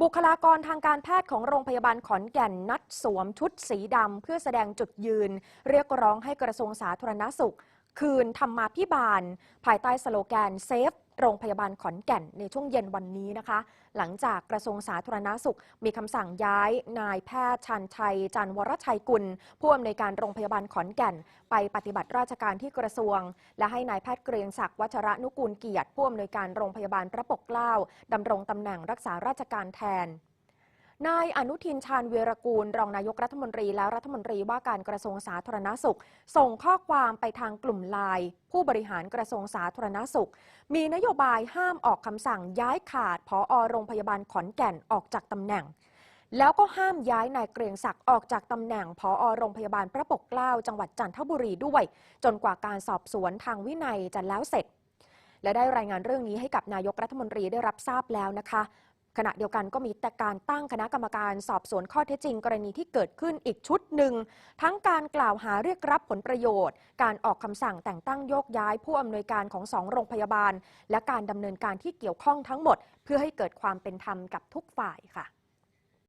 บุคลากรทางการแพทย์ของโรงพยาบาลขอนแก่นนัดสวมชุดสีดำเพื่อแสดงจุดยืน เรียกร้องให้กระทรวงสาธารณสุข คืนธรรมาพิบาล ภายใต้สโลแกนเซฟ โรงพยาบาลขอนแก่นในช่วงเย็นวันนี้นะคะ หลังจากกระทรวงสาธารณสุข มีคำสั่งย้ายนายแพทย์ชันชัย จันวรชัยกุล ผู้อำนวยการโรงพยาบาลขอนแก่น ไปปฏิบัติราชการที่กระทรวง และให้นายแพทย์เกรียงศักดิ์วัชระนุกูลเกียรติผู้อำนวยการโรงพยาบาลพระปกเกล้าดำรงตำแหน่งรักษาราชการแทน นายอนุทินชาญวีรกูล รองนายกรัฐมนตรีและรัฐมนตรีว่าการกระทรวงสาธารณสุข ส่งข้อความไปทางกลุ่มไลน์ผู้บริหารกระทรวงสาธารณสุข มีนโยบายห้ามออกคำสั่งย้ายขาดผอโรงพยาบาลขอนแก่นออกจากตำแหน่ง แล้วก็ห้ามย้ายนายเกรียงศักดิ์ออกจากตำแหน่งผอโรงพยาบาลพระปกเกล้าจังหวัดจันทบุรีด้วย จนกว่าการสอบสวนทางวินัยจะแล้วเสร็จและได้รายงานเรื่องนี้ให้กับนายกรัฐมนตรีได้รับทราบแล้วนะคะ ขณะเดียวกันก็มีแต่การตั้งคณะกรรมการสอบสวนข้อเท็จจริง กรณีที่เกิดขึ้นอีกชุดหนึ่ง ทั้งการกล่าวหาเรียกรับผลประโยชน์ การออกคำสั่งแต่งตั้งโยกย้ายผู้อำนวยการของสองโรงพยาบาล และการดำเนินการที่เกี่ยวข้องทั้งหมด เพื่อให้เกิดความเป็นธรรมกับทุกฝ่ายค่ะ